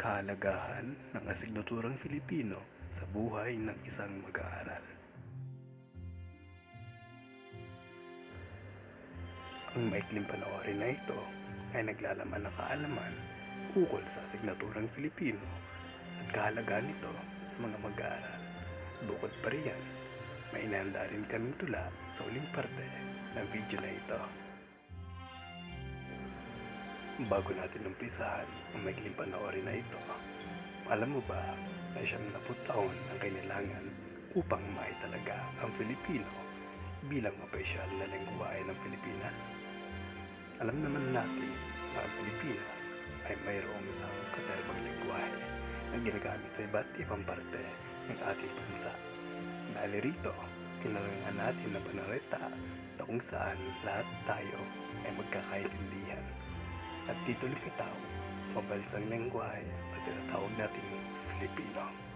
kahalagahan ng asignaturang Filipino sa buhay ng isang mag-aaral. Ang maikling panoorin na ito ay naglalaman ng kaalaman ukol sa asignaturang Filipino at kahalagahan nito sa mga mag-aaral. Bukod pa riyan, may inanda rin kaming tula sa uling parte ng video na ito. Bago natin umpisahan ang maikling panoorin na ito, alam mo ba na siyam na taon ang kailangan upang maitalaga ang Filipino bilang opisyal na lengguwahe ng Pilipinas? Alam naman natin na ang Pilipinas ay mayroong isang katerbang lengguwahe na ginagamit sa iba't ibang parte ng ating bansa. Dahil rito, kinalangan natin na panarita na kung saan lahat tayo ay magkakaintindihan. At dito lumitaw, mabansang lengguwahe na tinatawag nating Filipino.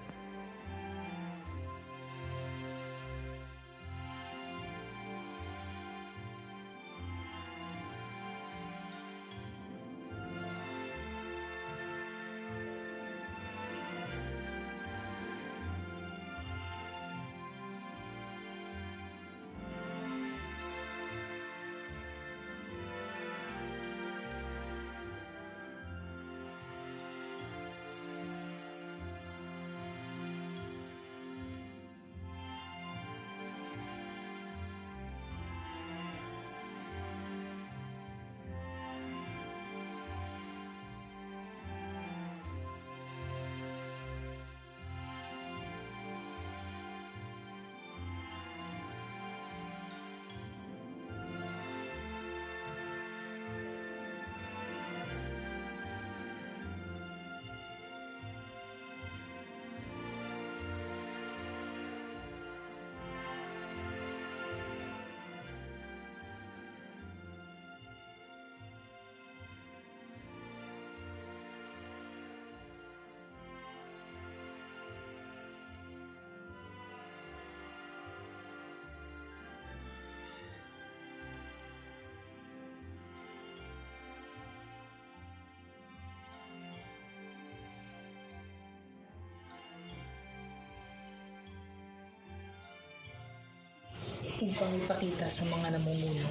Upang ipakita sa mga namumuno,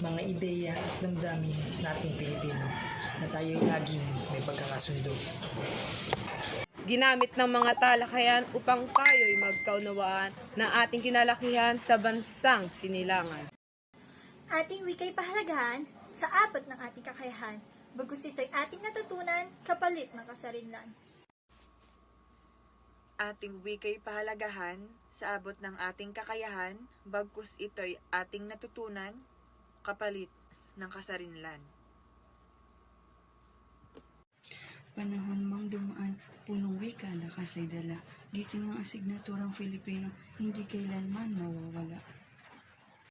mga ideya at damdamin nating Pilipino na tayo'y laging may pagkakasundo. ginamit ng mga talakayan upang tayo'y magkaunawaan ng ating kinalakihan sa bansang sinilangan. Ating wikay pahalagahan sa abot ng ating kakayahan, bagus ito'y ating natutunan kapalit ng kasarinlan. Ating wikay pahalagahan sa abot ng ating kakayahan, bagkus ito'y ating natutunan, kapalit ng kasarinlan. Panahon mang dumaan, punong wika na kasay dala. Giting ang asignaturang Filipino, hindi kailanman mawawala.